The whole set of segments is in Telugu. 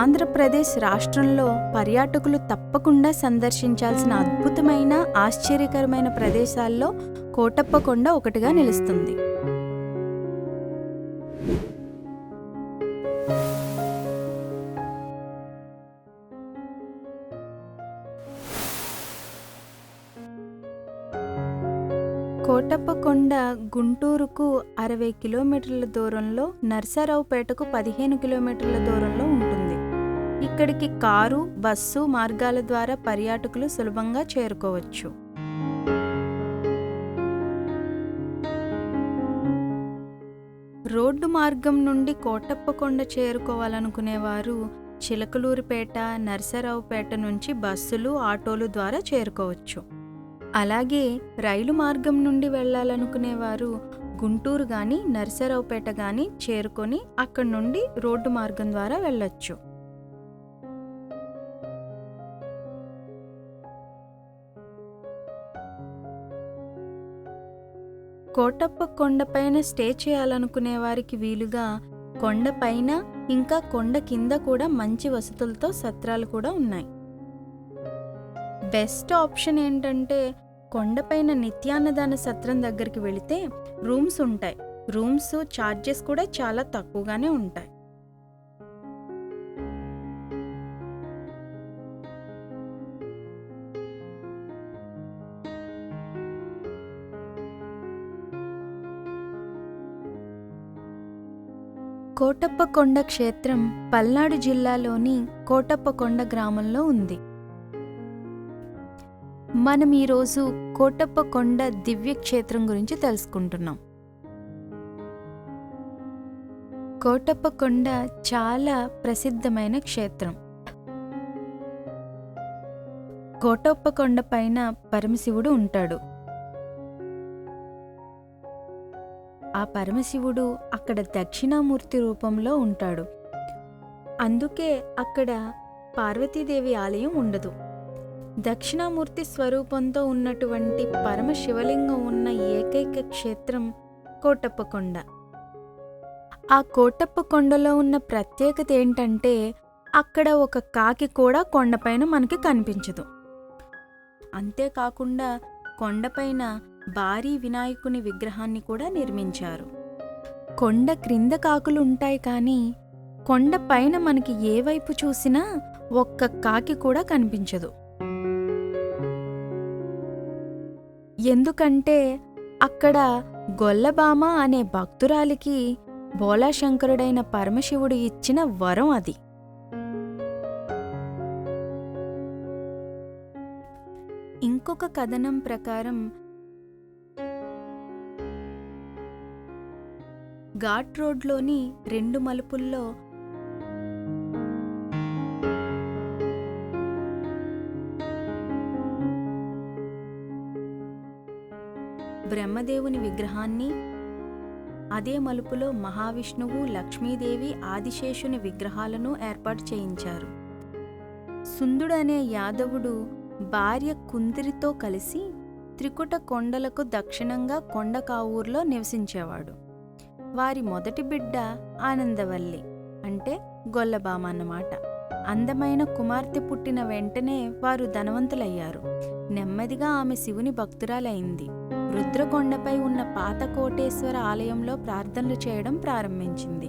ఆంధ్రప్రదేశ్ రాష్ట్రంలో పర్యాటకులు తప్పకుండా సందర్శించాల్సిన అద్భుతమైన ఆశ్చర్యకరమైన ప్రదేశాల్లో కోటప్పకొండ ఒకటిగా నిలుస్తుంది. కోటప్పకొండ గుంటూరుకు అరవై కిలోమీటర్ల దూరంలో నర్సారావుపేటకు పదిహేను కిలోమీటర్ల దూరంలో ఇక్కడికి కారు బస్సు మార్గాల ద్వారా పర్యాటకులు సులభంగా చేరుకోవచ్చు. రోడ్డు మార్గం నుండి కోటప్పకొండ చేరుకోవాలనుకునేవారు చిలకలూరిపేట నర్సరావుపేట నుంచి బస్సులు ఆటోలు ద్వారా చేరుకోవచ్చు. అలాగే రైలు మార్గం నుండి వెళ్ళాలనుకునేవారు గుంటూరు కానీ నర్సరావుపేట కానీ చేరుకొని అక్కడి నుండి రోడ్డు మార్గం ద్వారా వెళ్ళొచ్చు. కోటప్ప కొండపైన స్టే చేయాలనుకునే వారికి వీలుగా కొండపైన ఇంకా కొండ కింద కూడా మంచి వసతులతో సత్రాలు కూడా ఉన్నాయి. బెస్ట్ ఆప్షన్ ఏంటంటే కొండపైన నిత్యాన్నదాన సత్రం దగ్గరికి వెళితే రూమ్స్ ఉంటాయి. రూమ్స్ ఛార్జెస్ కూడా చాలా తక్కువగానే ఉంటాయి. కోటప్పకొండ క్షేత్రం పల్నాడు జిల్లాలోని కోటప్పకొండ గ్రామంలో ఉంది. మనం ఈరోజు కోటప్పకొండ దివ్య క్షేత్రం గురించి తెలుసుకుంటున్నాం. కోటప్పకొండ చాలా ప్రసిద్ధమైన క్షేత్రం. కోటప్పకొండ పైన పరమశివుడు ఉంటాడు. ఆ పరమశివుడు అక్కడ దక్షిణామూర్తి రూపంలో ఉంటాడు. అందుకే అక్కడ పార్వతీదేవి ఆలయం ఉండదు. దక్షిణామూర్తి స్వరూపంతో ఉన్నటువంటి పరమ శివలింగం ఉన్న ఏకైక క్షేత్రం కోటప్పకొండ. ఆ కోటప్పకొండలో ఉన్న ప్రత్యేకత ఏంటంటే అక్కడ ఒక కాకి కూడా కొండపైన మనకి కనిపించదు. అంతేకాకుండా కొండపైన భారీ వినాయకుని విగ్రహాన్ని కూడా నిర్మించారు. కొండ క్రింద కాకులు ఉంటాయి కానీ కొండ పైన మనకి ఏ వైపు చూసినా ఒక్క కాకి కూడా కనిపించదు. ఎందుకంటే అక్కడ గొల్లబామ అనే భక్తురాలికి బోలాశంకరుడైన పరమశివుడు ఇచ్చిన వరం అది. ఇంకొక కథనం ప్రకారం ఘాట్ రోడ్లోని రెండు మలుపుల్లో బ్రహ్మదేవుని విగ్రహాన్ని అదే మలుపులో మహావిష్ణువు లక్ష్మీదేవి ఆదిశేషుని విగ్రహాలను ఏర్పాటు చేయించారు. సుందుడు అనే యాదవుడు భార్య కుందిరితో కలిసి త్రికుట కొండలకు దక్షిణంగా కొండకావూరులో నివసించేవాడు. వారి మొదటి బిడ్డ ఆనందవల్లి అంటే గొల్లబామ అన్నమాట. అందమైన కుమార్తె పుట్టిన వెంటనే వారు ధనవంతులయ్యారు. నెమ్మదిగా ఆమె శివుని భక్తురాలైంది. రుద్రకొండపై ఉన్న పాత కోటేశ్వర ఆలయంలో ప్రార్థనలు చేయడం ప్రారంభించింది.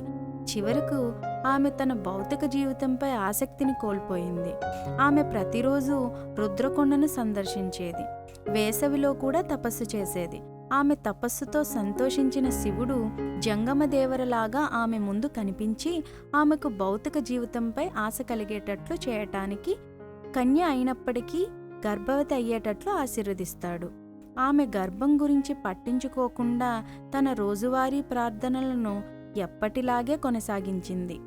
చివరకు ఆమె తన భౌతిక జీవితంపై ఆసక్తిని కోల్పోయింది. ఆమె ప్రతిరోజు రుద్రకొండను సందర్శించేది. వేసవిలో కూడా తపస్సు చేసేది. ఆమె తపస్సుతో సంతోషించిన శివుడు జంగమదేవరలాగా ఆమె ముందు కనిపించి ఆమెకు భౌతిక జీవితంపై ఆశ కలిగేటట్లు చేయటానికి కన్య అయినప్పటికీ గర్భవతి అయ్యేటట్లు ఆశీర్వదిస్తాడు. ఆమె గర్భం గురించి పట్టించుకోకుండా తన రోజువారీ ప్రార్థనలను ఎప్పటిలాగే కొనసాగించింది.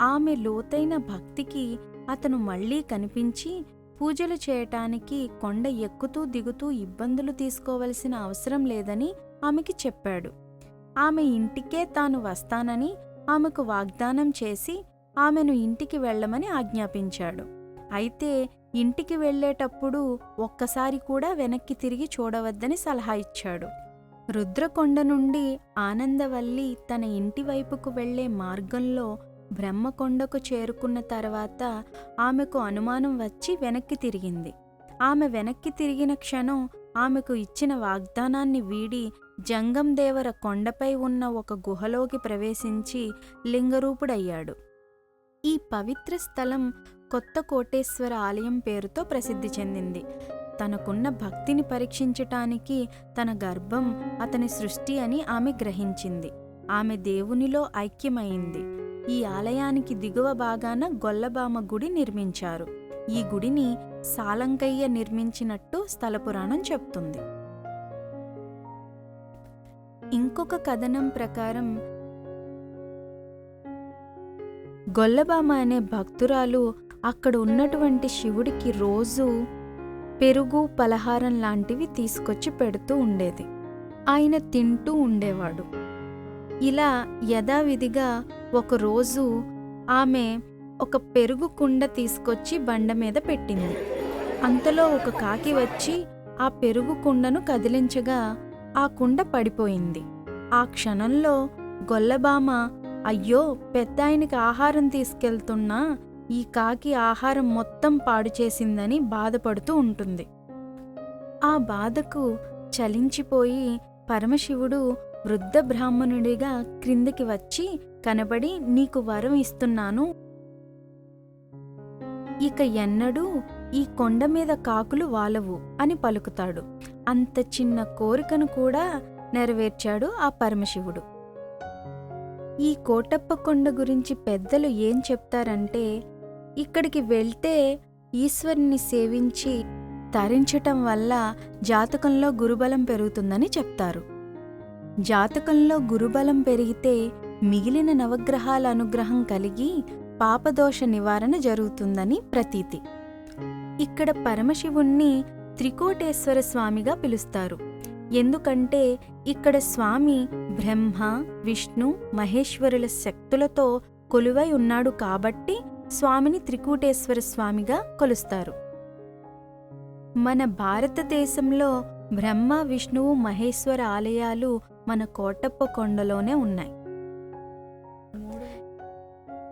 ఆమె లోతైన భక్తికి అతను మళ్ళీ కనిపించి పూజలు చేయటానికి కొండ ఎక్కుతూ దిగుతూ ఇబ్బందులు తీసుకోవలసిన అవసరం లేదని ఆమెకి చెప్పాడు. ఆమె ఇంటికే తాను వస్తానని ఆమెకు వాగ్దానం చేసి ఆమెను ఇంటికి వెళ్ళమని ఆజ్ఞాపించాడు. అయితే ఇంటికి వెళ్ళేటప్పుడు ఒక్కసారి కూడా వెనక్కి తిరిగి చూడవద్దని సలహా ఇచ్చాడు. రుద్రకొండ నుండి ఆనందవల్లి తన ఇంటి వైపుకు వెళ్ళే మార్గంలో బ్రహ్మకొండకు చేరుకున్న తర్వాత ఆమెకు అనుమానం వచ్చి వెనక్కి తిరిగింది. ఆమె వెనక్కి తిరిగిన క్షణం ఆమెకు ఇచ్చిన వాగ్దానాన్ని వీడి జంగందేవర కొండపై ఉన్న ఒక గుహలోకి ప్రవేశించి లింగరూపుడయ్యాడు. ఈ పవిత్ర స్థలం కొత్త కోటేశ్వర ఆలయం పేరుతో ప్రసిద్ధి చెందింది. తనకున్న భక్తిని పరీక్షించటానికి తన గర్భం అతని సృష్టి అని ఆమె గ్రహించింది. ఆమె దేవునిలో ఐక్యమైంది. ఈ ఆలయానికి దిగువ భాగాన గొల్లబామ గుడి నిర్మించారు. ఈ గుడిని సాలంకయ్య నిర్మించినట్టు స్థల పురాణం చెప్తుంది. ఇంకొక కథనం ప్రకారం గొల్లబామ అనే భక్తురాలు అక్కడ ఉన్నటువంటి శివుడికి రోజు పెరుగు పలహారం లాంటివి తీసుకొచ్చి పెడుతూ ఉండేది. ఆయన తింటూ ఉండేవాడు. ఇలా యథావిధిగా ఒకరోజు ఆమె ఒక పెరుగు కుండ తీసుకొచ్చి బండ మీద పెట్టింది. అంతలో ఒక కాకి వచ్చి ఆ పెరుగు కుండను కదిలించగా ఆ కుండ పడిపోయింది. ఆ క్షణంలో గొల్లబామ అయ్యో పెద్దాయనికి ఆహారం తీసుకెళ్తున్నా ఈ కాకి ఆహారం మొత్తం పాడు చేసిందని బాధపడుతూ ఉంటుంది. ఆ బాధకు చలించిపోయి పరమశివుడు వృద్ధ బ్రాహ్మణుడిగా క్రిందికి వచ్చి కనబడి నీకు వరం ఇస్తున్నాను. ఇక ఎన్నడూ ఈ కొండ మీద కాకులు వాలవు అని పలుకుతాడు. అంత చిన్న కోరికను కూడా నెరవేర్చాడు ఆ పరమశివుడు. ఈ కోటప్ప కొండ గురించి పెద్దలు ఏం చెప్తారంటే ఇక్కడికి వెళ్తే ఈశ్వరుని సేవించి తరించటం వల్ల జాతకంలో గురుబలం పెరుగుతుందని చెప్తారు. జాతకంలో గురుబలం పెరిగితే మిగిలిన నవగ్రహాల అనుగ్రహం కలిగి పాపదోష నివారణ జరుగుతుందని ప్రతీతి. ఇక్కడ పరమశివుణ్ణి త్రికోటేశ్వర స్వామిగా పిలుస్తారు. ఎందుకంటే ఇక్కడ స్వామి బ్రహ్మ విష్ణు మహేశ్వరుల శక్తులతో కొలువై ఉన్నాడు కాబట్టి స్వామిని త్రికూటేశ్వర స్వామిగా కొలుస్తారు. మన భారతదేశంలో బ్రహ్మ విష్ణువు మహేశ్వర ఆలయాలు మన కోటప్ప కొండలోనే ఉన్నాయి.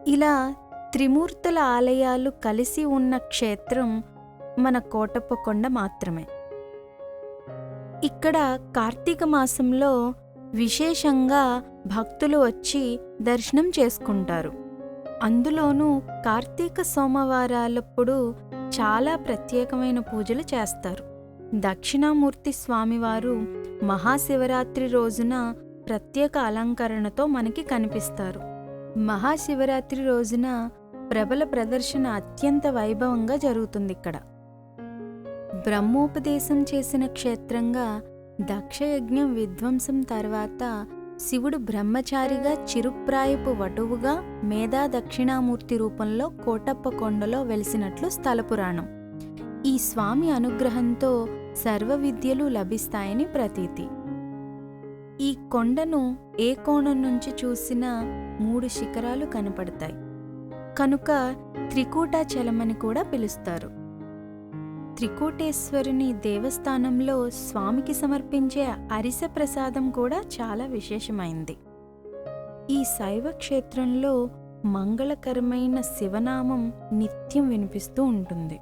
ఇలా త్రిమూర్తుల ఆలయాలు కలిసి ఉన్న క్షేత్రం మన కోటప్పకొండ మాత్రమే. ఇక్కడ కార్తీక మాసంలో విశేషంగా భక్తులు వచ్చి దర్శనం చేసుకుంటారు. అందులోనూ కార్తీక సోమవారాలప్పుడు చాలా ప్రత్యేకమైన పూజలు చేస్తారు. దక్షిణామూర్తి స్వామివారు మహాశివరాత్రి రోజున ప్రత్యేక అలంకరణతో మనకి కనిపిస్తారు. మహాశివరాత్రి రోజున ప్రబల ప్రదర్శన అత్యంత వైభవంగా జరుగుతుంది ఇక్కడ బ్రహ్మోపదేశం చేసిన క్షేత్రంగా దక్షయజ్ఞం విధ్వంసం తర్వాత శివుడు బ్రహ్మచారిగా చిరుప్రాయపు వటువుగా మేధా దక్షిణామూర్తి రూపంలో కోటప్ప కొండలో వెలిసినట్లు స్థలపురాణం ఈ స్వామి అనుగ్రహంతో సర్వ విద్యలు లభిస్తాయని ప్రతీతి. ఈ కొండను ఏ కోణం నుంచి చూసినా మూడు శిఖరాలు కనపడతాయి. కనుక త్రికూటాచలమని కూడా పిలుస్తారు. త్రికూటేశ్వరుని దేవస్థానంలో స్వామికి సమర్పించే అరిసె ప్రసాదం కూడా చాలా విశేషమైంది. ఈ శైవ క్షేత్రంలో మంగళకరమైన శివనామం నిత్యం వినిపిస్తూ ఉంటుంది.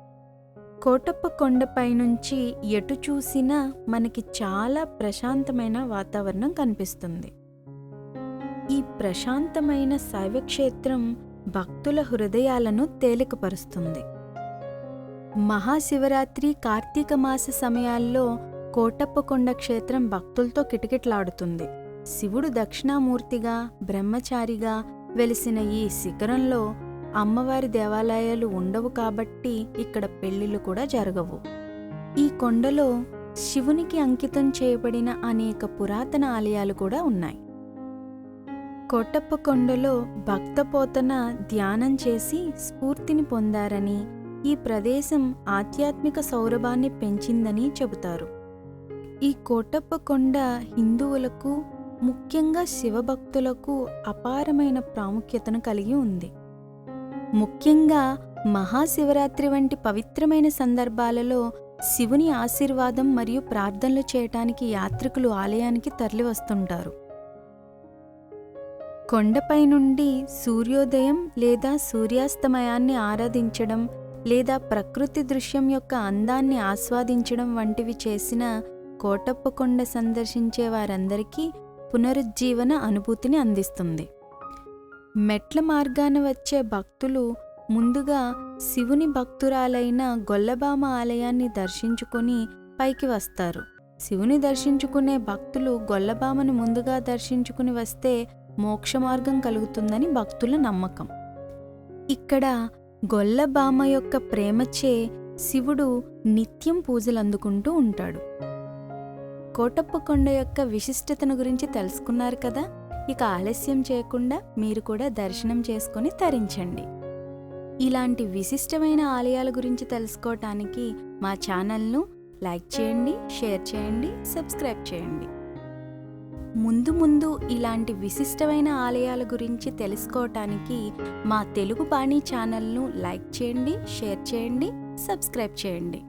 కోటప్ప కొండపై నుంచి ఎటు చూసినా మనకి చాలా ప్రశాంతమైన వాతావరణం కనిపిస్తుంది. ఈ ప్రశాంతమైన శైవక్షేత్రం భక్తుల హృదయాలను తేలికపరుస్తుంది. మహాశివరాత్రి కార్తీక మాస సమయాల్లో కోటప్పకొండ క్షేత్రం భక్తులతో కిటకిటలాడుతుంది. శివుడు దక్షిణామూర్తిగా బ్రహ్మచారిగా వెలిసిన ఈ శిఖరంలో అమ్మవారి దేవాలయాలు ఉండవు కాబట్టి ఇక్కడ పెళ్ళిళ్ళు కూడా జరగవు. ఈ కొండలో శివునికి అంకితం చేయబడిన అనేక పురాతన ఆలయాలు కూడా ఉన్నాయి. కోటప్ప కొండలో భక్తపోతన ధ్యానం చేసి స్ఫూర్తిని పొందారని ఈ ప్రదేశం ఆధ్యాత్మిక సౌరభాన్ని పెంచిందని చెబుతారు. ఈ కోటప్ప కొండ హిందువులకు ముఖ్యంగా శివభక్తులకు అపారమైన ప్రాముఖ్యతను కలిగి ఉంది. ముఖ్యంగా మహాశివరాత్రి వంటి పవిత్రమైన సందర్భాలలో శివుని ఆశీర్వాదం మరియు ప్రార్థనలు చేయటానికి యాత్రికులు ఆలయానికి తరలివస్తుంటారు. కొండపై నుండి సూర్యోదయం లేదా సూర్యాస్తమయాన్ని ఆరాధించడం లేదా ప్రకృతి దృశ్యం యొక్క అందాన్ని ఆస్వాదించడం వంటివి చేసిన కోటప్పకొండ సందర్శించే వారందరికీ పునరుజ్జీవన అనుభూతిని అందిస్తుంది. మెట్ల మార్గాన వచ్చే భక్తులు ముందుగా శివుని భక్తురాలైన గొల్లబామ ఆలయాన్ని దర్శించుకొని పైకి వస్తారు. శివుని దర్శించుకునే భక్తులు గొల్లబామను ముందుగా దర్శించుకుని వస్తే మోక్ష మార్గం కలుగుతుందని భక్తుల నమ్మకం. ఇక్కడ గొల్లబామ యొక్క ప్రేమచే శివుడు నిత్యం పూజలు అందుకుంటూ ఉంటాడు. కోటప్ప కొండ యొక్క విశిష్టతను గురించి తెలుసుకున్నారు కదా? ఇక ఆలస్యం చేయకుండా మీరు కూడా దర్శనం చేసుకొని తరించండి. ఇలాంటి విశిష్టమైన ఆలయాల గురించి తెలుసుకోవటానికి మా ఛానల్ను లైక్ చేయండి షేర్ చేయండి సబ్స్క్రైబ్ చేయండి. ముందు ముందు ఇలాంటి విశిష్టమైన ఆలయాల గురించి తెలుసుకోవటానికి మా తెలుగు బాణీ ఛానల్ను లైక్ చేయండి షేర్ చేయండి సబ్స్క్రైబ్ చేయండి.